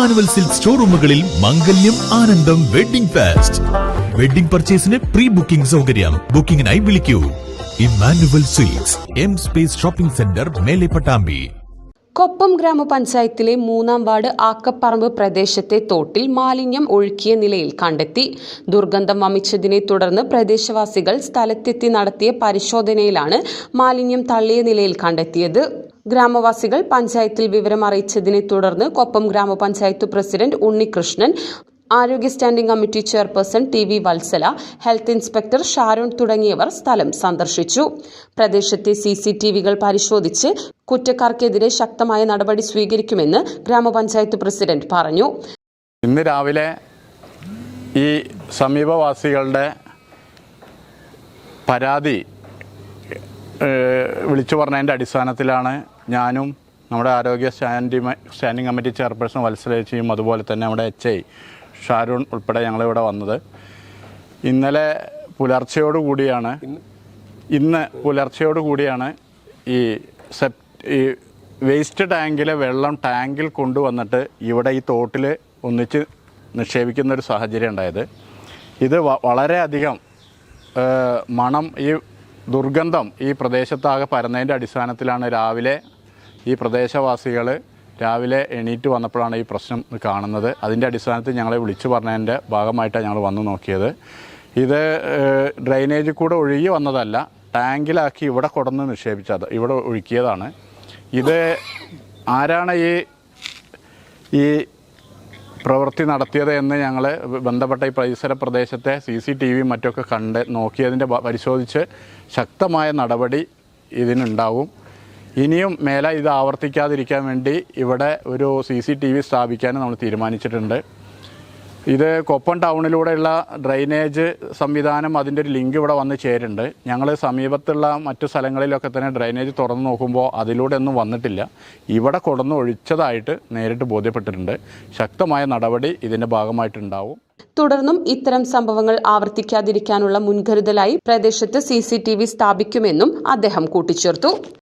Emmanuel silk ഷോറൂമുകളിൽ മംഗല്യം ആനന്ദം വെഡിംഗ് ഫാസ്റ്റ്. വെഡിംഗ് പർച്ചേസിന് പ്രീ ബുക്കിംഗ് സൗകര്യം. ബുക്കിംഗിനായി വിളിക്കൂ. Emmanuel silks M space shopping centre മേലെ പട്ടാമ്പി. കൊപ്പം ഗ്രാമപഞ്ചായത്തിലെ മൂന്നാം വാർഡ് ആക്കപ്പറമ്പ് പ്രദേശത്തെ തോട്ടിൽ മാലിന്യം ഒഴുക്കിയ നിലയിൽ കണ്ടെത്തി. ദുർഗന്ധം വമിച്ചതിനെ തുടർന്ന് പ്രദേശവാസികൾ സ്ഥലത്തെത്തി നടത്തിയ പരിശോധനയിലാണ് മാലിന്യം തള്ളിയ നിലയിൽ കണ്ടെത്തിയത്. ഗ്രാമവാസികൾ പഞ്ചായത്തിൽ വിവരം അറിയിച്ചതിനെ തുടർന്ന് കൊപ്പം ഗ്രാമപഞ്ചായത്ത് പ്രസിഡന്റ് ഉണ്ണികൃഷ്ണൻ ആരോഗ്യ standing committee chairperson T V Valsala health inspector Sharon തുടങ്ങിയവർ സ്ഥലം സന്ദർശിച്ചു. പ്രദേശത്തെ സി സി ടി വികൾ പരിശോധിച്ച് കുറ്റക്കാർക്കെതിരെ ശക്തമായ നടപടി സ്വീകരിക്കുമെന്ന് ഗ്രാമപഞ്ചായത്ത് പ്രസിഡന്റ് പറഞ്ഞു. ഇന്ന് രാവിലെ ഈ സമീപവാസികളുടെ പരാതി വിളിച്ചു പറഞ്ഞതിന്റെ അടിസ്ഥാനത്തിലാണ് ഞാനും നമ്മുടെ ആരോഗ്യ സ്റ്റാൻഡിംഗ് സ്റ്റാൻഡിംഗ് കമ്മിറ്റി ചെയർപേഴ്സൺ വത്സലേച്ചിയും അതുപോലെ തന്നെ നമ്മുടെ എച്ച് ഐ ഷാരൂൺ ഉൾപ്പെടെ ഞങ്ങളിവിടെ വന്നത്. ഇന്നലെ പുലർച്ചയോടുകൂടിയാണ് ഇന്ന്? പുലർച്ചയോടുകൂടിയാണ് ഈ സെപ് ഈ വേസ്റ്റ് ടാങ്കിലെ വെള്ളം ടാങ്കിൽ കൊണ്ടുവന്നിട്ട് ഇവിടെ ഈ തോട്ടിൽ ഒന്നിച്ച് നിക്ഷേപിക്കുന്ന ഒരു സാഹചര്യം ഉണ്ടായത്. ഇത് വ- വളരെയധികം മണം ഈ ദുർഗന്ധം ഈ പ്രദേശത്താകെ പരന്നതിന്റെ അടിസ്ഥാനത്തിലാണ് രാവിലെ ഈ പ്രദേശവാസികൾ രാവിലെ എണീറ്റ് വന്നപ്പോഴാണ് ഈ പ്രശ്നം കാണുന്നത്. അതിന്റെ അടിസ്ഥാനത്തിൽ ഞങ്ങളെ വിളിച്ചു പറഞ്ഞതിന്റെ ഭാഗമായിട്ടാണ് ഞങ്ങൾ വന്നു നോക്കിയത്. ഇത് ഡ്രൈനേജ് കൂടെ ഒഴുകി വന്നതല്ല ടാങ്കിലാക്കി ഇവിടെ കൊടന്ന് നിക്ഷേപിച്ചത് ഇവിടെ ഒഴുക്കിയതാണ്. ഇത് ആരാണ് ഈ ഈ പ്രവൃത്തി നടത്തിയത് എന്ന് ഞങ്ങൾ ബന്ധപ്പെട്ട ഈ പരിസര പ്രദേശത്തെ സി സി ടി വി മറ്റൊക്കെ കണ്ട് നോക്കിയതിന്റെ പരിശോധിച്ച് ശക്തമായ നടപടി ഇതിനുണ്ടാവും. ഇനിയും മേല ഇത് ആവർത്തിക്കാതിരിക്കാൻ വേണ്ടി ഇവിടെ ഒരു സി സി ടി വി സ്ഥാപിക്കാൻ നമ്മൾ തീരുമാനിച്ചിട്ടുണ്ട്. ഇത് കൊപ്പം ടൗണിലൂടെയുള്ള ഡ്രൈനേജ് സംവിധാനം അതിന്റെ ഒരു ലിങ്ക് ഇവിടെ വന്ന് ചേരുന്നുണ്ട്. ഞങ്ങൾ സമീപത്തുള്ള മറ്റു സ്ഥലങ്ങളിലൊക്കെ തന്നെ ഡ്രൈനേജ് തുറന്നു നോക്കുമ്പോൾ അതിലൂടെ ഒന്നും വന്നിട്ടില്ല. ഇവിടെ കൊടുന്ന് ഒഴിച്ചതായിട്ട് നേരിട്ട് ബോധ്യപ്പെട്ടിട്ടുണ്ട്. ശക്തമായ നടപടി ഇതിന്റെ ഭാഗമായിട്ടുണ്ടാവും. തുടർന്നും ഇത്തരം സംഭവങ്ങൾ ആവർത്തിക്കാതിരിക്കാനുള്ള മുൻകരുതലായി പ്രദേശത്ത് സി സ്ഥാപിക്കുമെന്നും അദ്ദേഹം കൂട്ടിച്ചേർത്തു.